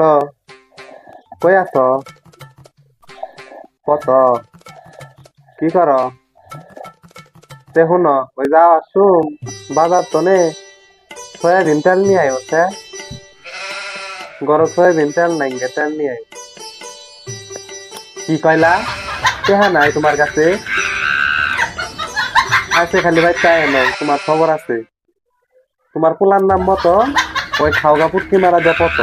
Hello কই আছ কত কি কর দেখুন ওই যা আসুম বাজার তো নে সয়াবিন তেল নিয়ে আয় ওতে গরম সয়াবিন তেল নাই গে তেল নিয়ে আয় কি কইলা কেহা নাই তোমার কাছে আছে খালি ভাই চাই নাই তোমার খবর আছে তোমার পোলার নাম মতো ওই খাওগা পুটকি মারা যা পত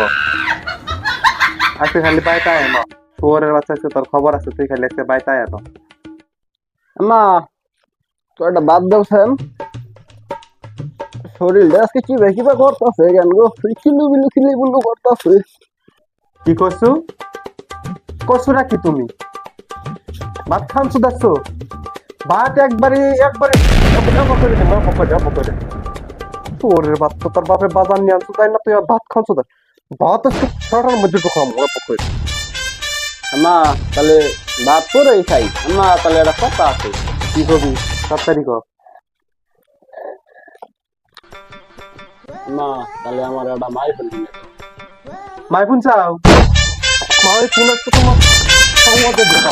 আছে খালি বাইতায় এনো শুয়ারের বাচ্চা আছে তোর খবর আছে তুই খালি একটা বাইতায় এনো মা তো একটা বাদ দাও স্যাম শরীরটা আজকে কি বেশি বা করতেছে কেন গো খিলু বিলু খিলি বিলু করতেছে কি করছ করছ নাকি তুমি ভাত খান শুধাচ্ছ ভাত একবারে একবারে করে দে করে তোরের ভাত তো তোর বাপে বাজার নিয়ে আনছো তাই না তুই ভাত খান শুধা একটু ছটার মধ্যে তো খাম অপ করে মা তাহলে ভাত করেই খাই মা তাহলে একটা কথা আছে। কি করবি? তাড়াতাড়ি কর। মা তাহলে আমার একটা মাই ফেলবি মাই ফোন চাও? মাই ফোন আসতে তোমার। সংবাদে দেখা